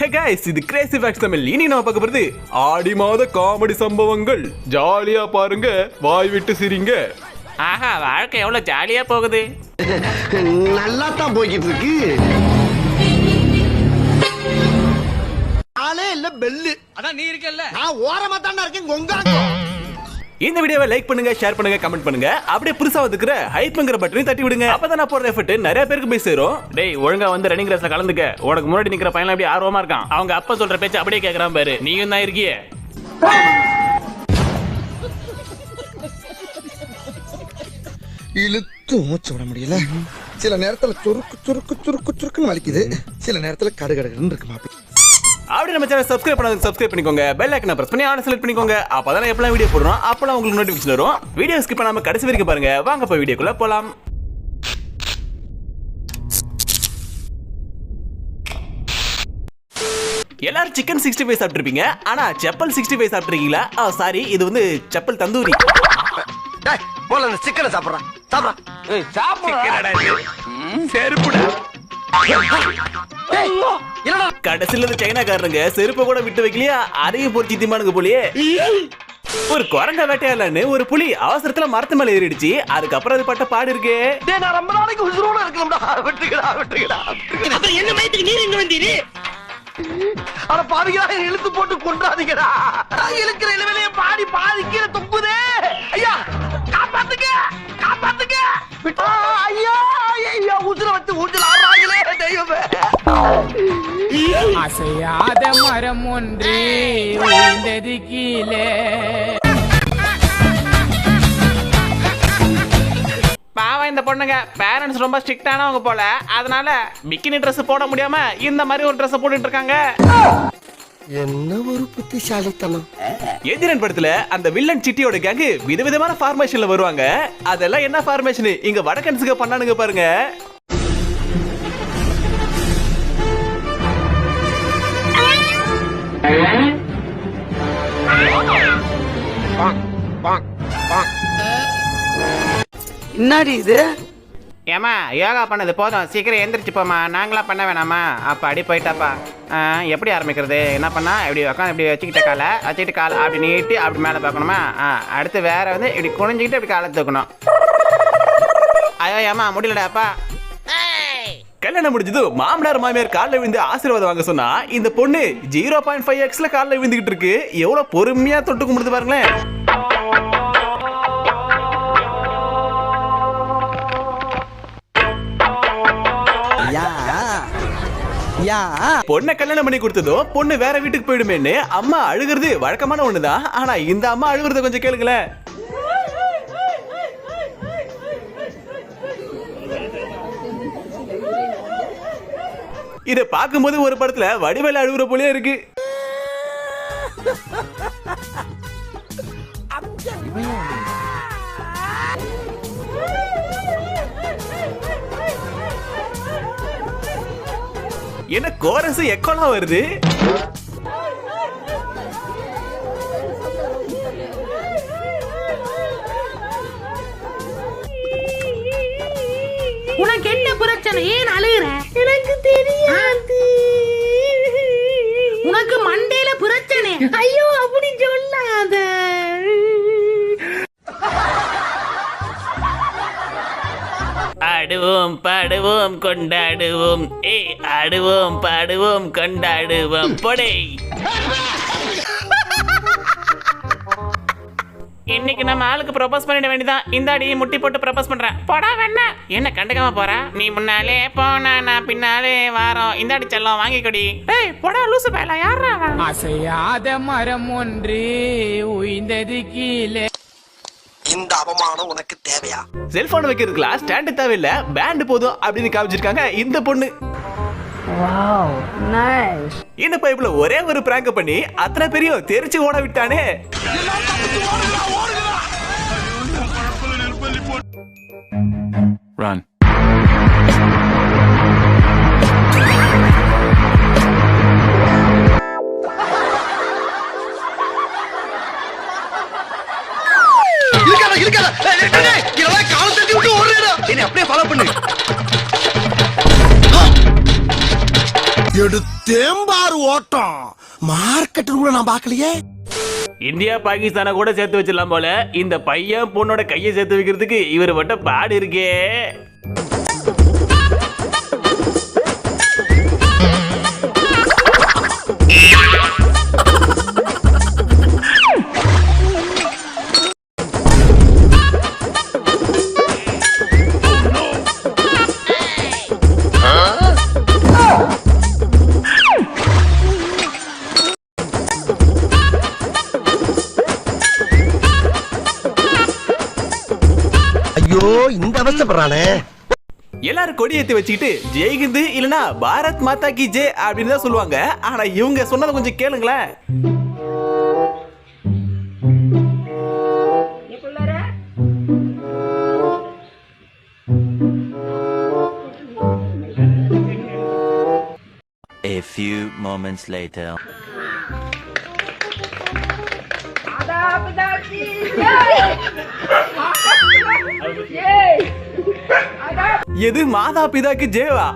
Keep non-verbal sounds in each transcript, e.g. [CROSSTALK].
ஹே guys இது crazy facts Tamil. இனி நம்ம பார்க்க போறது ஆடி மாத காமெடி சம்பவங்கள். ஜாலியா பாருங்க வாய் விட்டு சிரிங்க. ஆஹா வாழ்க்கை எவ்வளோ ஜாலியாக போகுது. [LAUGHS] நல்லா தான் போய்கிட்டு இருக்கு ஆளே இல்ல பெல்லு அதான் நீ இருக்கல்ல. நான் ஓரமா தானே இருக்கேன் கொங்காங்க இந்த வீடியோவை லைக் பண்ணுங்க ஷேர் பண்ணுங்க கமெண்ட் பண்ணுங்க. அப்படியே புதுசா வந்துக்கிற ஹைப்ங்கிற பட்டனையும் தட்டி விடுங்க. அப்பதான் நான் போடுற எஃபர்ட் நிறைய பேருக்கு போய் சேரும். டேய் ஒழுங்கா வந்து ரன்னிங் ரேஸ்ல கலந்துக்க. உனக்கு முன்னாடி நிக்கிற பையன் அப்படியே ஆர்வமா இருக்கான். அவங்க அப்பா சொல்ற பேச்சு அப்படியே கேக்குறான் பாரு. நீயும் தான் இருக்கியே. இழுத்து மூச்சு விட முடியல. சில நேரத்துல சுருக்கு சுருக்கு சுருக்கு சுருக்குன்னு வலிக்குது. சில நேரத்துல கடுகடுன்னு இருக்கு மாப்பிள்ள. அப்படி நம்ம சேனல் சப்ஸ்கிரைப் பண்ணாத சப்ஸ்கிரைப் பண்ணிக்கோங்க. பெல் ஐக்கனை பிரஸ் பண்ணி ஆன செலக்ட் பண்ணிக்கோங்க. அப்பதான் எப்பலாம் வீடியோ போடுறோம் அப்பலாம் உங்களுக்கு நோட்டிஃபிகேஷன் வரும். வீடியோ ஸ்கிப் பண்ணாம கடைசி வரைக்கும் பாருங்க. வாங்க போய் வீடியோக்குள்ள போலாம். எல்லாரும் சிக்கன் சிக்ஸ்டி ஃபைவ் சாப்பிட்டுருப்பீங்க. ஆனா செப்பல் சிக்ஸ்டி ஃபைவ் சாப்பிட்டுருக்கீங்களா? ஆ சாரி இது வந்து செப்பல் தந்தூரி. டேய் போல அந்த சிக்கனை சாப்பிடுறான் சாப்பிடுறான் செருப்புடா. என்னடா கடைசில இந்த சைனாக்காரனுங்க செருப்பை கூட விட்டு வைக்கலையா? அதையும் பொறிச்சு திம்மானுங்க போலியே. ஒரு குரங்க வேட்டையாடலான்னு ஒரு புலி அவசரத்துல மரத்து மேல ஏறிடுச்சு. அதுக்கப்புறம் அது பட்ட பாடு இருக்கே. டேய் நான் ரொம்ப நாளைக்கு உசுரோட இருக்கணும்டா. விட்டுக்கடா விட்டுக்கடா அப்புறம் என்ன மயத்துக்கு நீர் இங்க வந்தீரு? அட என்னை இழுத்து போட்டு கொன்றாதீங்கடா. நான் இழுக்கிற இளவிலையே பாடி பாதி கீழே தொங்குதே. அசையாத மரம் ஒன்று கீழே பாவம் இந்த பொண்ணுங்க. பேரண்ட்ஸ் ரொம்ப ஸ்ட்ரிக்டானவங்க போல. அதனால பிக்கினி Dress போட முடியாம இந்த மாதிரி ஒரு Dress போட்டுட்டு இருக்காங்க என்ன ஒரு புத்திசாலித்தனம். எதிரன் படத்துல அந்த வில்லன் சிட்டியோட கேங்கு விதவிதமான ஃபார்மேஷன்ல வருவாங்க. அதெல்லாம் என்ன ஃபார்மேஷன் இங்க வடக்கன்ஸுக்கு பண்ணானுங்க பாருங்க. என்னடி இது? ஏமா யோகா பண்ணது போதும். சீக்கிரம் எந்திரிச்சு போமா நாங்களா பண்ண வேணாமா அப்ப அடி போயிட்டாப்பா. ஆ, எப்படி ஆரம்பிக்கிறது? என்ன பண்ணா? இப்படி உட்காந்து இப்படி வச்சுக்கிட்ட காலை வச்சுக்கிட்டு காலை அப்படி நீட்டி அப்படி மேலே பார்க்கணுமா? ஆ அடுத்து வேற வந்து இப்படி குனிஞ்சிக்கிட்டு இப்படி காலை தூக்கணும். ஐயோ ஏமா முடியலடாப்பா. கல்யாணம் முடிஞ்சது மாமனார் மாமியார் காலில் விழுந்து ஆசீர்வாதம் வாங்க சொன்னா இந்த பொண்ணு ஜீரோ பாயிண்ட் ஃபைவ் எக்ஸ்ல காலில் விழுந்துகிட்டு இருக்கு. எவ்வளவு பொறுமையா தொட்டு கும்பிடுது பாருங்களேன். பொண்ணை கல்யாணம் பண்ணி கொடுத்ததும் பொண்ணு வேற வீட்டுக்கு போயிடுமேன்னு அம்மா அழுகிறது வழக்கமான ஒண்ணுதான். ஆனா இந்த அம்மா அழுகிறத கொஞ்சம் கேளுங்களேன். இதை பார்க்கும்போது ஒரு படத்துல வடிவேல அழுகுற போலே இருக்கு. என்ன கோரஸ் எக்கோலாம் வருது? உனக்கு என்ன பிரச்சனை? ஏன் அழுகுற? எனக்கு தெரியாது. உனக்கு மண்டையில பிரச்சனை. ஐயோ அப்படி சொல்லாத. ஆடுவோம் பாடுவோம் கொண்டாடுவோம். ஏய் ஆடுவோம் பாடுவோம் கொண்டாடுவோம். பொடை. இன்னைக்கு நம்ம ஆளுக்கு ப்ரொபோஸ் பண்ணிட வேண்டியதான் இந்தாடி முட்டி போட்டு ப்ரொபோஸ் பண்றேன். போடா வேணா என்ன கண்டுக்காம போற? நீ முன்னாலே போனா நான் பின்னாலே வாரோம். இந்தாடி செல்லம் வாங்கி கொடி. ஏய் போடா லூசு பயலா. யாரா? அசையாத மரம் ஒன்று உயிர்ந்தது கீழே. இந்த அவமானம் உனக்கு தேவையா? செல்போன் வைக்கிறதுக்குலாம் ஸ்டாண்டு தேவையில்ல. பேண்ட் போதும் அப்படின்னு காமிச்சிருக்காங்க இந்த பொண்ணு. இந்த பைப்ல ஒரே ஒரு பிராங்க பண்ணி அத்தனை பெரிய தெரிச்சு ஓட விட்டானே. Run. எடுத்தேம்பாரு ஓட்டம். மார்க்கெட் கூட நான் பார்க்கலையே. இந்தியா பாகிஸ்தானை கூட சேர்த்து வச்சிடலாம் போல இந்த பையன் பொண்ணோட கையை சேர்த்து வைக்கிறதுக்கு இவர் மட்டும் பாடு இருக்கே. அவஸ்தப்படுறானே எல்லாரும் கொடி ஏத்தி வச்சுக்கிட்டு ஜெய்ஹிந்து இல்லனா பாரத் மாதா கி ஜெய் அப்படின்னு தான் சொல்லுவாங்க. ஆனா இவங்க சொன்னதை கொஞ்சம் கேளுங்களேன். A few moments later. எது மாதா பிதாக்கு ஜேவா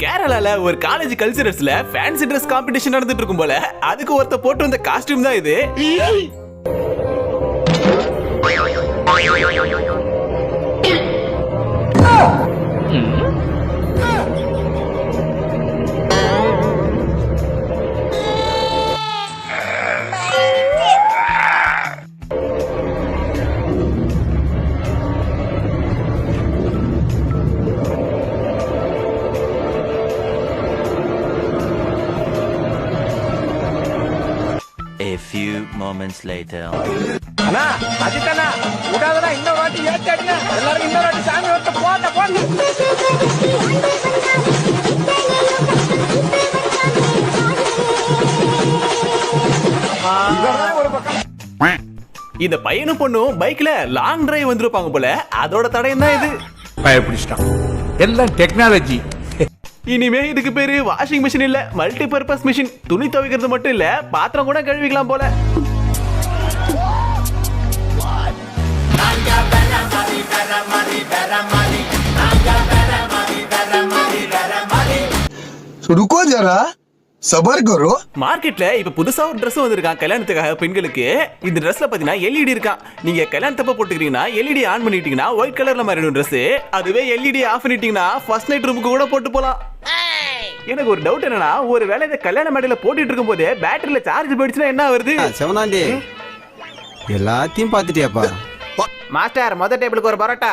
கேரளால ஒரு காலேஜ் கல்ச்சரல்ஸ்ல ஃபேன்சி ட்ரெஸ் காம்படிஷன் நடந்துட்டு இருக்கும் போல அதுக்கு ஒருத்த போட்டு வந்த காஸ்டியூம் தான் இது. Moments later. அண்ணா அஜித்தண்ணா விடாதடா இன்னொரு வாட்டி ஏத்தி அடிங்க. எல்லாரும் இன்னொரு வாட்டி சாமி ஒருத்த போட்ட போட்ட இந்த பையனும் பொண்ணும் பைக்ல லாங் டிரைவ் வந்திருப்பாங்க போல. அதோட தடயம் தான் இது. பயப்பிடிச்சிட்டான். எல்லாம் டெக்னாலஜி இனிமே இதுக்கு பேரு வாஷிங் மிஷின் இல்ல மல்டி பர்பஸ் மிஷின் துணி துவைக்கிறது மட்டும் இல்ல பாத்திரம் கூட கழுவிக்கலாம் போல. ருக்கோ ஜரா சபர் கரோ மார்க்கெட்ல இப்ப புதுசா ஒரு Dress வந்திருக்கான் கல்யாணத்துக்காக பெண்களுக்கு. இந்த Dressல பாத்தீங்கன்னா எல்இடி இருக்கான். நீங்க கல்யாணத்தப்ப போட்டுக்கிறீங்கன்னா எல்இடி ஆன் பண்ணிட்டீங்கன்னா ஒயிட் கலர்ல மாறிடும் Dress. அதுவே எல்இடி ஆஃப் பண்ணிட்டீங்கன்னா ஃபர்ஸ்ட் நைட் ரூமுக்கு கூட போட்டு போலாம். எனக்கு ஒரு டவுட் என்னன்னா ஒரு வேளை இந்த கல்யாண மேடையில போட்டுட்டு இருக்கும் போதே பேட்டரியில சார்ஜ் போயிடுச்சுன்னா என்ன வருது? செவனாண்டி எல்லாத்தையும் பார்த்துட்டியாப்பா. மாஸ்டர் மொதல் டேபிளுக்கு ஒரு பரோட்டா.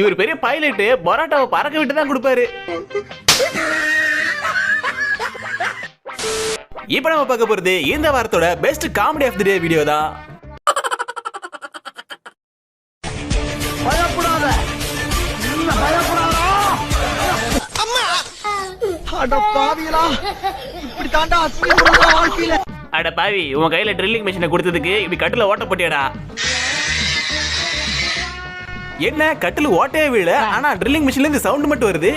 இவர் பெரிய பைலட் பரோட்டாவை பறக்க விட்டு தான் கொடுப்பாரு. இப்ப நம்ம பார்க்க போறது இந்த வாரத்தோட best comedy of the day video தான். அட பாவிகளா இப்படி தாண்டா அசிங்கப்படுறா வாழ்க்கையில? அட பாவி உன் கையில ட்ரில்லிங் மிஷினை கொடுத்ததுக்கு இப்படி கட்டுல ஓட்ட போட்டியாடா. என்ன கட்டில் ஓட்டவே வீழ ஆனா ட்ரில்லிங் மிஷின்ல இருந்து சவுண்ட் மட்டும் வருது.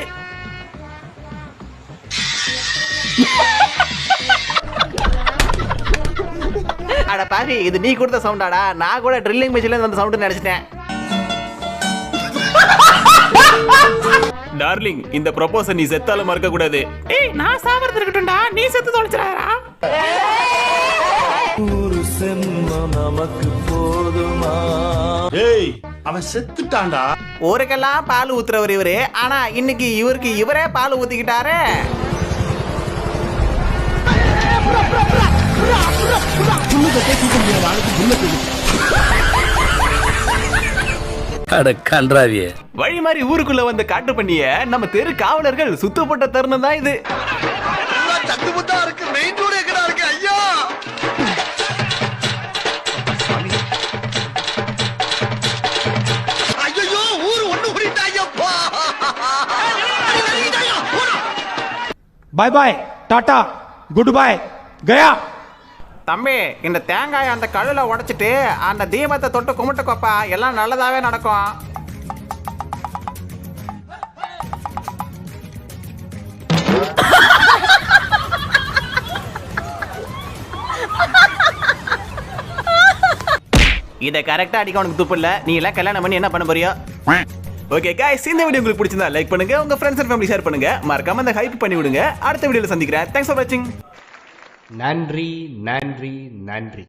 அட பாவி இது நீ கொடுத்த சவுண்டாடா நான் கூட ட்ரில்லிங் மிஷின்ல இருந்து அந்த சவுண்ட் நினைச்சிட்டேன். டார்லிங் இந்த ப்ரொபோசல் நீ செத்தாலும் மறக்க கூடாது. ஏய் நான் சாவறது இருக்கட்டும்டா. நீ செத்து தொலைச்சிடாரா ஏய் அவன் செத்துட்டான்டா. ஊருக்கெல்லாம் பால் ஊத்துறவர் இவரு. ஆனா இன்னைக்கு இவருக்கு இவரே பால் ஊத்திக்கிட்டாரு. வழி மாதிரி ஊருக்குள்ள வந்த காட்டு பண்ணிய நம்ம தெரு காவலர்கள் சுத்தப்பட்ட தருணம் தான் இது. Bye bye tata good bye Gaya தம்பி இந்த தேங்காயை அந்த கழுல உடைச்சிட்டு அந்த தீபத்தை தொட்டு கும்பிட்டுக்கோப்பா. எல்லாம் நல்லதாவே நடக்கும். இதை கரெக்டாக அடிக்க உனக்கு துப்பு இல்லை. நீ எல்லாம் கல்யாணம் பண்ணி என்ன பண்ண போறியோ? ஓகே கைஸ் இந்த வீடியோ உங்களுக்கு பிடிச்சிருந்தா லைக் பண்ணுங்க உங்க ஃப்ரெண்ட்ஸ் அண்ட் ஃபேமிலி ஷேர் பண்ணுங்க. மறக்காம அந்த ஹைப் பண்ணி விடுங்க. அடுத்த வீடியோல சந்திக்கிறேன். தேங்க்ஸ் ஃபார் வாட்சிங் நன்றி நன்றி நன்றி.